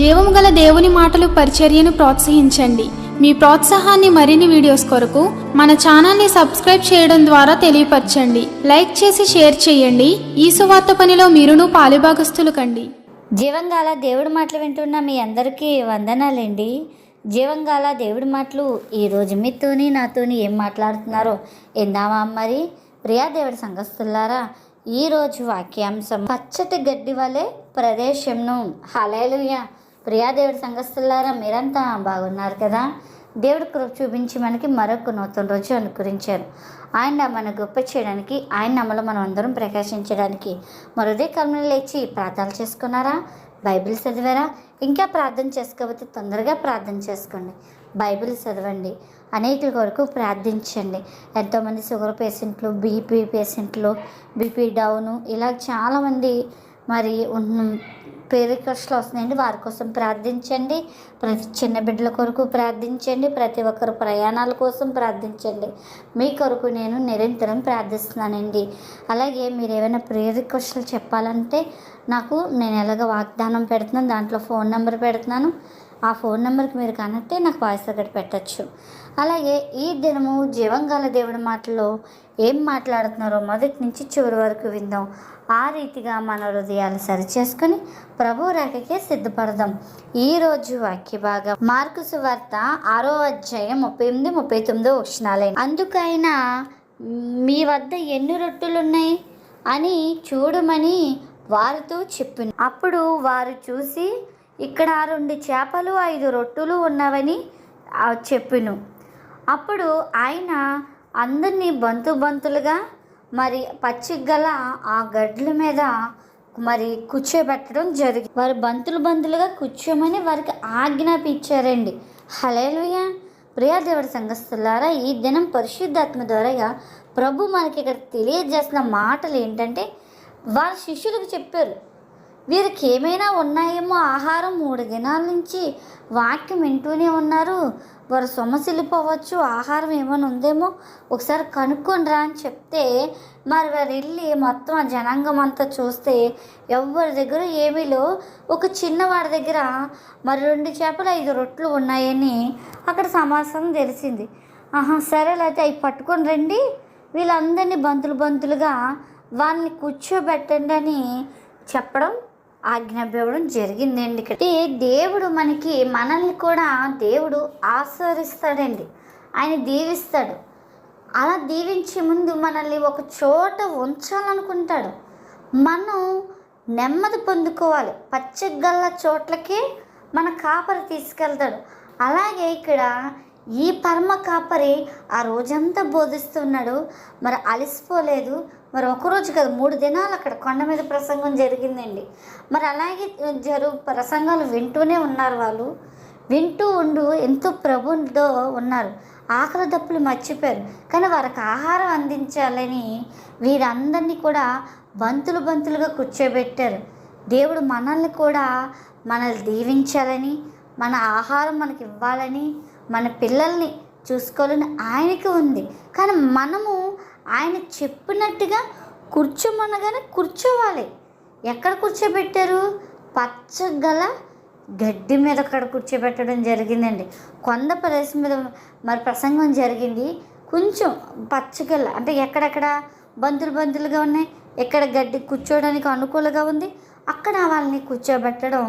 జీవము గల దేవుని మాటలు పరిచర్యను ప్రోత్సహించండి. మీ ప్రోత్సాహాన్ని మరిన్ని వీడియోస్ కొరకు మన ఛానల్ని సబ్స్క్రైబ్ చేయడం ద్వారా తెలియపరచండి. లైక్ చేసి షేర్ చేయండి. ఈ సువార్త పనిలో మీరును పాలుభాగస్తులు కండి. జీవంగాల దేవుడి మాటలు వింటున్న మీ అందరికీ వందనాలండి. జీవంగాల దేవుడి మాటలు ఈరోజు మీతోని నాతోని ఏం మాట్లాడుతున్నారో ఎందామా మరి? ప్రియా దేవుడి సంఘస్తులారా ఈరోజు వాక్యాంశం పచ్చటి గడ్డి వలె ప్రదేశంను. హలేలుయా ప్రియాదేవుడి సంఘస్థులారా మీరంతా బాగున్నారు కదా? దేవుడి కృప చూపించి మనకి మరొక నూతన రోజు అనుకరించారు. ఆయన మన గొప్ప చేయడానికి ఆయన నమ్మలో మనం అందరం ప్రకాశించడానికి మరోదే కర్మలు లేచి ప్రార్థనలు చేసుకున్నారా? బైబిల్ చదివారా? ఇంకా ప్రార్థన చేసుకోకపోతే తొందరగా ప్రార్థన చేసుకోండి. బైబిల్ చదవండి. అనేకుల కొరకు ప్రార్థించండి. ఎంతోమంది షుగర్ పేషెంట్లు బీపీ పేషెంట్లు బీపీ డౌను ఇలా చాలామంది మరి ఉన్న రిక్వెస్ట్లు వస్తున్నాయండి. వారి కోసం ప్రార్థించండి. ప్రతి చిన్న బిడ్డల కొరకు ప్రార్థించండి. ప్రతి ఒక్కరు ప్రయాణాల కోసం ప్రార్థించండి. మీ కొరకు నేను నిరంతరం ప్రార్థిస్తున్నానండి. అలాగే మీరు ఏమైనా ప్రేయర్ రిక్వెస్ట్లు చెప్పాలంటే నాకు నేను ఎలాగ వాగ్దానం పెడుతున్నాను దాంట్లో ఫోన్ నెంబర్ పెడుతున్నాను. ఆ ఫోన్ నెంబర్కి మీరు కనెక్టే నాకు వాయిస్ ఒకటి పెట్టచ్చు. అలాగే ఈ దినము జీవంగాల దేవుడి మాటలో ఏం మాట్లాడుతున్నారో మొదటి నుంచి చివరి వరకు విందాం. ఆ రీతిగా మన హృదయాలు సరిచేసుకొని ప్రభు రేఖకే సిద్ధపడదాం. ఈరోజు వాక్య భాగం మార్కు సువార్త ఆరో అధ్యాయం ముప్పై ఎనిమిది ముప్పై తొమ్మిదో వచనాలే అందుకైనా మీ వద్ద ఎన్ని రొట్టెలున్నాయి? అని చూడమని వారితో చెప్పిన అప్పుడు వారు చూసి ఇక్కడ రెండు చేపలు ఐదు రొట్టెలు ఉన్నవని చెప్పిను. అప్పుడు ఆయన అందరినీ బంతు బంతులుగా మరి పచ్చిగల ఆ గడ్ల మీద మరి కూర్చోబెట్టడం జరిగింది వారు బంతులు బంతులుగా కూర్చోమని వారికి ఆజ్ఞాపించారండి. హలేలుయ ప్రియాదేవుడి సంఘస్థులారా ఈ దినం పరిశుద్ధాత్మ ద్వారా ప్రభు మనకి ఇక్కడ తెలియజేసిన మాటలు ఏంటంటే వారి శిష్యులకు చెప్పారు. వీరికి ఏమైనా ఉన్నాయేమో ఆహారం మూడు దినాల నుంచి వాక్యం వింటూనే ఉన్నారు. వారు సొమ్మసిల్లిపోవచ్చు ఆహారం ఏమైనా ఉందేమో ఒకసారి కనుక్కొని రా అని చెప్తే మరి వారు వెళ్ళి మొత్తం ఆ జనాంగం అంతా చూస్తే ఎవరి దగ్గర ఏమీ లేవు ఒక చిన్నవాడి దగ్గర మరి రెండు చేపలు ఐదు రొట్లు ఉన్నాయని అక్కడ సమాచారం తెలిసింది. ఆహా సరే అవి పట్టుకొని రండి. వీళ్ళందరినీ బంతులు బంతులుగా వాళ్ళని కూర్చోబెట్టండి అని చెప్పడం ఆజ్ఞాపించడం జరిగిందండి ఇక్కడ. దేవుడు మనకి మనల్ని కూడా దేవుడు ఆశ్రయిస్తాడండి ఆయన దీవిస్తాడు. అలా దీవించే ముందు మనల్ని ఒక చోట ఉంచాలనుకుంటాడు. మనం నెమ్మది పొందుకోవాలి. పచ్చగల్ల చోట్లకి మన కాపరి తీసుకెళ్తాడు. అలాగే ఇక్కడ ఈ పరమ కాపరి ఆ రోజంతా బోధిస్తున్నాడు. మరి అలసిపోలేదు. మరి ఒకరోజు కదా మూడు దినాలు అక్కడ కొండ మీద ప్రసంగం జరిగిందండి. మరి అలాగే జరు ప్రసంగాలు వింటూనే ఉన్నారు వాళ్ళు. వింటూ ఉండు ఎంతో ప్రభుతో ఉన్నారు. ఆకలి దప్పులు మర్చిపోయారు. కానీ వారికి ఆహారం అందించాలని వీరందరినీ కూడా బంతులు బంతులుగా కూర్చోబెట్టారు. దేవుడు మనల్ని కూడా మనల్ని దీవించాలని మన ఆహారం మనకి ఇవ్వాలని మన పిల్లల్ని చూసుకోవాలని ఆయనకి ఉంది. కానీ మనము ఆయన చెప్పినట్టుగా కూర్చోమనగానే కూర్చోవాలి. ఎక్కడ కూర్చోబెట్టారు? పచ్చగల గడ్డి మీద అక్కడ కూర్చోబెట్టడం జరిగిందండి. కొండ ప్రదేశం మీద మరి ప్రసంగం జరిగింది. కొంచెం పచ్చగల అంటే ఎక్కడెక్కడ బంతులు బంతులుగా ఉన్నాయి ఎక్కడ గడ్డి కూర్చోవడానికి అనుకూలంగా ఉంది అక్కడ వాళ్ళని కూర్చోబెట్టడం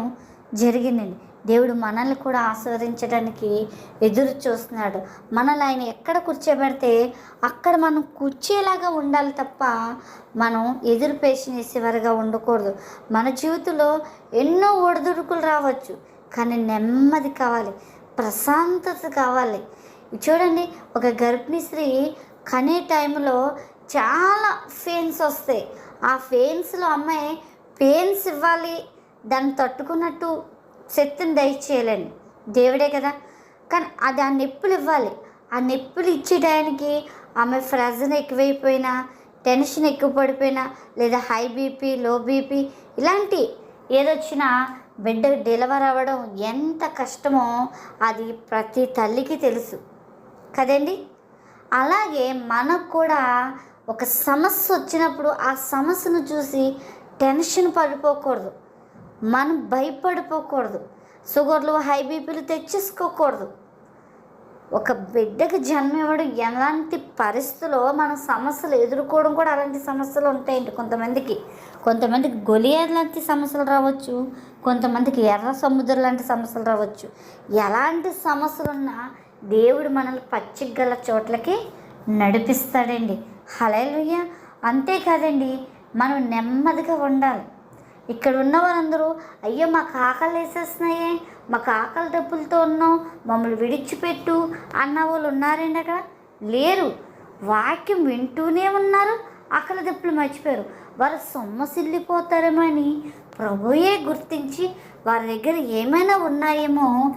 జరిగిందండి. దేవుడు మనల్ని కూడా ఆస్వాదించడానికి ఎదురు చూస్తున్నాడు. మనల్ని ఆయన ఎక్కడ కూర్చోబెడితే అక్కడ మనం కూర్చేలాగా ఉండాలి తప్ప మనం ఎదురు పేసినేసేవారుగా ఉండకూడదు. మన జీవితంలో ఎన్నో ఒడిదుడుకులు రావచ్చు కానీ నెమ్మది కావాలి ప్రశాంతత కావాలి. చూడండి ఒక గర్భిణీ స్త్రీ కనే టైంలో చాలా ఫెయిన్స్ వస్తాయి. ఆ ఫెయిన్స్లో అమ్మాయి పెయిన్స్ ఇవ్వాలి దాన్ని తట్టుకున్నట్టు శక్తిని దయచేయలేను. దేవుడే కదా. కానీ అది ఆ నొప్పులు ఇవ్వాలి. ఆ నొప్పులు ఇచ్చేటానికి ఆమె ఫ్రజన్ ఎక్కువైపోయినా టెన్షన్ ఎక్కువ పడిపోయినా లేదా హై బీపీ లో బీపీ ఇలాంటి ఏదొచ్చినా బిడ్డ డెలివర్ అవ్వడం ఎంత కష్టమో అది ప్రతి తల్లికి తెలుసు. కదండి? అలాగే మనకు కూడా ఒక సమస్య వచ్చినప్పుడు ఆ సమస్యను చూసి టెన్షన్ పడిపోకూడదు. మనం భయపడిపోకూడదు. షుగర్లు హై బీపీలు తెచ్చేసుకోకూడదు. ఒక బిడ్డకి జన్మ ఇవ్వడం ఎలాంటి పరిస్థితుల్లో మన సమస్యలు ఎదుర్కోవడం కూడా అలాంటి సమస్యలు ఉంటాయండి కొంతమందికి. కొంతమందికి గొలియర్ లాంటి సమస్యలు రావచ్చు. కొంతమందికి ఎర్ర సముద్రం లాంటి సమస్యలు రావచ్చు. ఎలాంటి సమస్యలు ఉన్నా దేవుడు మనల్ని పచ్చిగల చోట్లకి నడిపిస్తాడండి. హలే అంతేకాదండి మనం నెమ్మదిగా ఉండాలి. ఇక్కడ ఉన్న వారందరూ అయ్యో మాకు ఆకలి వేసేస్తున్నాయే మాకు ఆకలి డబ్బులతో ఉన్నాం మమ్మల్ని విడిచిపెట్టు అన్న వాళ్ళు ఉన్నారండి అక్కడ? లేరు. వాక్యం వింటూనే ఉన్నారు. ఆకలి దప్పులు మర్చిపోయారు. వారు సొమ్మసిల్లిపోతారేమో అని ప్రభుయే గుర్తించి వారి దగ్గర ఏమైనా ఉన్నాయేమో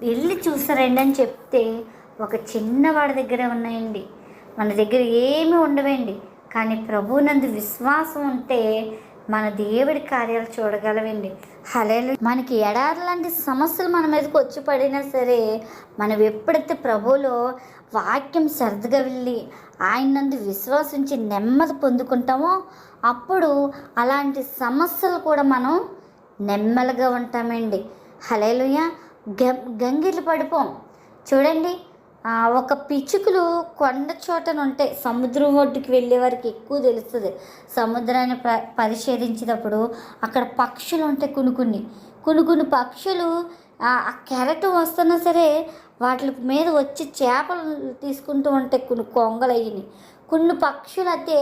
వెళ్ళి చూసారండి అని చెప్తే ఒక చిన్నవాడి దగ్గరే ఉన్నాయండి. మన దగ్గర ఏమీ ఉండవండి. కానీ ప్రభువునందు విశ్వాసం ఉంటే మన దేవుడి కార్యాలు చూడగలవండి. హలేలు మనకి ఎడారి లాంటి సమస్యలు మన మీదకి వచ్చి పడినా సరే మనం ఎప్పుడైతే ప్రభువులో వాక్యం శ్రద్ధగా వెళ్ళి ఆయన నందు విశ్వాసించి నెమ్మది పొందుకుంటామో అప్పుడు అలాంటి సమస్యలు కూడా మనం నెమ్మదిగా ఉంటామండి. హలేలుయ గ గంగిలు పడిపోం. చూడండి ఒక పిచ్చుకలు కొండ చోటన సముద్రం ఒడ్డుకి వెళ్ళే వారికి ఎక్కువ తెలుస్తుంది. సముద్రాన్ని ప పరిశీలించినప్పుడు అక్కడ పక్షులు ఉంటాయి కొన్ని కొన్ని. కొన్ని కొన్ని పక్షులు ఆ ఆ కెరటం వస్తున్నా సరే వాటి మీద వచ్చి చేపలు తీసుకుంటూ ఉంటాయి కొన్ని కొంగలు అయ్యి కొన్ని పక్షులు అయితే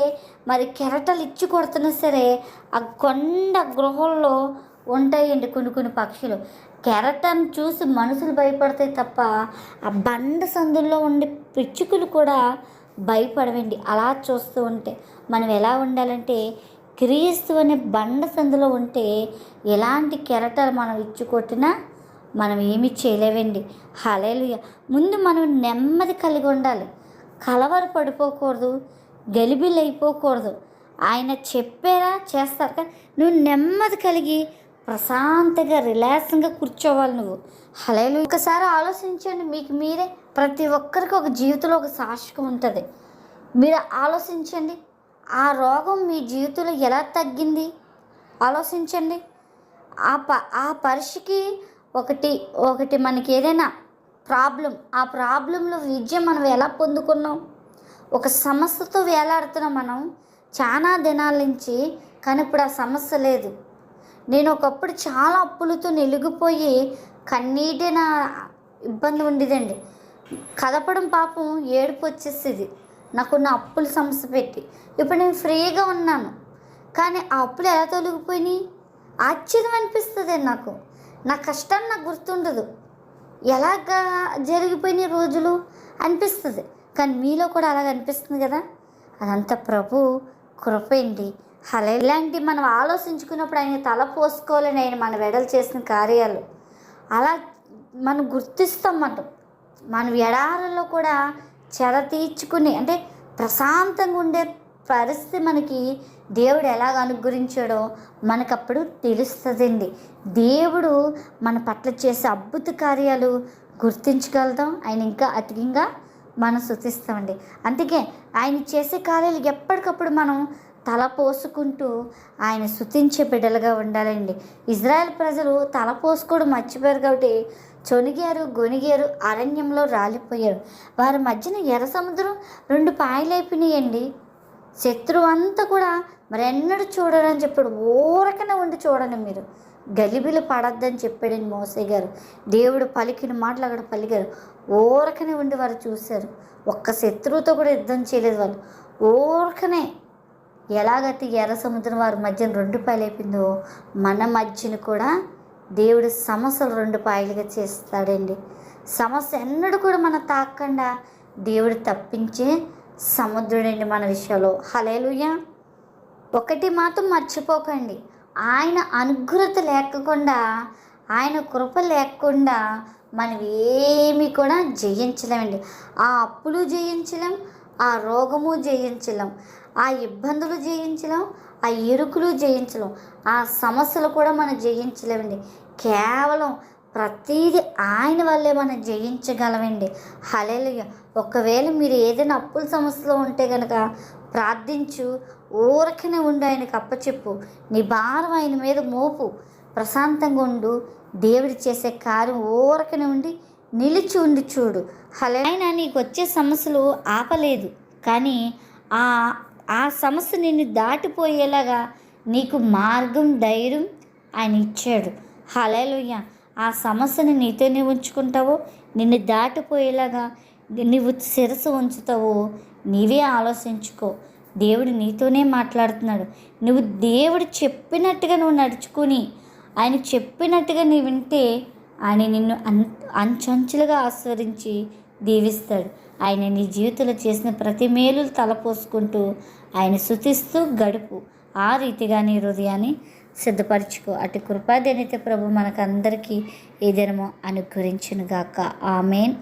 మరి కెరటలు ఇచ్చి కొడుతున్నా సరే ఆ కొండ గృహంలో ఉంటాయండి కొన్ని కొన్ని పక్షులు. కెరటం చూసి మనుషులు భయపడతాయి తప్ప ఆ బండ సందుల్లో ఉండే పిచ్చుకలు కూడా భయపడవండి. అలా చూస్తూ ఉంటే మనం ఎలా ఉండాలంటే క్రీస్తు అనే బండ సందులో ఉంటే ఎలాంటి కెరటాలు మనం ఇచ్చుకొట్టినా మనం ఏమి చేయలేవండి. హలేలుయ ముందు మనం నెమ్మది కలిగి ఉండాలి. కలవరు పడిపోకూడదు గలిబిలు అయిపోకూడదు ఆయన చెప్పారా చేస్తారు. కానీ నువ్వు నెమ్మది కలిగి ప్రశాంతంగా రిలాక్స్గా కూర్చోవాలి నువ్వు. హలేలు ఒకసారి ఆలోచించండి మీకు మీరే ప్రతి ఒక్కరికి ఒక జీవితంలో ఒక సాక్షికం ఉంటుంది. మీరు ఆలోచించండి ఆ రోగం మీ జీవితంలో ఎలా తగ్గింది? ఆలోచించండి. ఆ ప ఆ పరీక్షకి ఒకటి ఒకటి మనకి ఏదైనా ప్రాబ్లం ఆ ప్రాబ్లంలో విద్య మనం ఎలా పొందుకున్నాం? ఒక సమస్యతో వేలాడుతున్నాం మనం. చాలా దినాల నుంచి కానీ ఇప్పుడు ఆ సమస్య లేదు. నేను ఒకప్పుడు చాలా అప్పులతో నిలిగిపోయి కన్నీటి నా ఇబ్బంది ఉండేదండి. కదపడం పాపం ఏడుపు వచ్చేసేది. నాకు నా అప్పుల సమస్య పెట్టి. ఇప్పుడు నేను ఫ్రీగా ఉన్నాను. కానీ ఆ అప్పులు ఎలా తొలగిపోయినాయి? ఆశ్చర్యం అనిపిస్తుంది నాకు. నా కష్టాన్ని నాకు గుర్తుండదు. ఎలాగా జరిగిపోయిన రోజులు? అనిపిస్తుంది. కానీ మీలో కూడా అలాగ అనిపిస్తుంది కదా? అదంతా ప్రభు కృపండి అలా ఇలాంటి మనం ఆలోచించుకున్నప్పుడు ఆయన తల పోసుకోలేని ఆయన మన వెడలు చేసిన కార్యాలు. అలా మనం గుర్తిస్తాం మనం. మనం ఎడారుల్లో కూడా చెర తీర్చుకుని అంటే ప్రశాంతంగా ఉండే పరిస్థితి మనకి దేవుడు ఎలాగ అనుగ్రహించాడో మనకప్పుడు తెలుస్తుందండి. దేవుడు మన పట్ల చేసే అద్భుత కార్యాలు గుర్తించగలుగుతాం. ఆయన ఇంకా అధికంగా మనం శుతిస్తామండి. అందుకే ఆయన చేసే కార్యాలు ఎప్పటికప్పుడు మనం తల పోసుకుంటూ ఆయన శుతించే బిడ్డలుగా ఉండాలండి. ఇజ్రాయెల్ ప్రజలు తల పోసుకోవడం మర్చిపోయారు కాబట్టి చొనిగారు గొనిగారు అరణ్యంలో రాలిపోయారు. వారి మధ్యన ఎర్ర సముద్రం రెండు పాయలైపోయినాయండి. శత్రువు అంతా కూడా మరెన్నడూ చూడరని చెప్పాడు. ఊరకనే ఉండి చూడండి మీరు. గలిబిలు పడద్దని చెప్పాడని మోసే గారు. దేవుడు పలికిన మాటలు అక్కడ పలికారు. ఊరకనే ఉండి వారు చూశారు. ఒక్క శత్రువుతో కూడా యుద్ధం చేయలేదు వాళ్ళు. ఊరకనే ఎలాగైతే ఎర్ర సముద్రం వారి మధ్యన రెండు పాయలైపోయిందో మన మధ్యన కూడా దేవుడు సమస్యలు రెండు పాయలుగా చేస్తాడండి. సమస్య ఎన్నడూ కూడా మనం తాకకుండా దేవుడు తప్పించే సముద్రుడండి మన విషయంలో. హలేలుయా ఒకటి మాత్రం మర్చిపోకండి. ఆయన అనుగ్రత లేకుండా ఆయన కృప లేకుండా మనం ఏమీ కూడా జయించలేమండి. ఆ అప్పులు జయించలేం ఆ రోగము జయించలేం. ఆ ఇబ్బందులు జయించలేం ఆ ఇరుకులు జయించలేం. ఆ సమస్యలు కూడా మనం జయించలేమండి. కేవలం ప్రతీది ఆయన వల్లే మనం జయించగలమండి. హలేలుయ ఒకవేళ మీరు ఏదైనా అప్పుల సమస్యలో ఉంటే కనుక ప్రార్థించు ఊరకనే ఉండి ఆయనకు అప్పచెప్పు. నీ భారం ఆయన మీద మోపు. ప్రశాంతంగా ఉండు. దేవుడు చేసే కార్యం ఊరకనే ఉండి నిలిచి ఉండి చూడు. హలే ఆయన నీకు వచ్చే సమస్యలు ఆపలేదు. కానీ ఆ ఆ సమస్య నిన్ను దాటిపోయేలాగా నీకు మార్గం ధైర్యం ఆయన ఇచ్చాడు. హలేలుయ్య ఆ సమస్యని నీతోనే ఉంచుకుంటావో నిన్ను దాటిపోయేలాగా నువ్వు శిరసు ఉంచుతావో నీవే ఆలోచించుకో. దేవుడు నీతోనే మాట్లాడుతున్నాడు. నువ్వు దేవుడు చెప్పినట్టుగా నువ్వు నడుచుకుని ఆయన చెప్పినట్టుగా నీ వింటే ఆయన నిన్ను అన్ అంచంచులుగా ఆస్వాదించి దీవిస్తాడు. ఆయన నీ జీవితంలో చేసిన ప్రతి మేలు తలపోసుకుంటూ ఆయన శుతిస్తూ గడుపు. ఆ రీతిగా నీ హృదయాన్ని సిద్ధపరచుకో. అటు కృపాదేనితే ప్రభు మనకందరికీ ఏదైనా అనుగ్రహించునుగాక. ఆమెన్.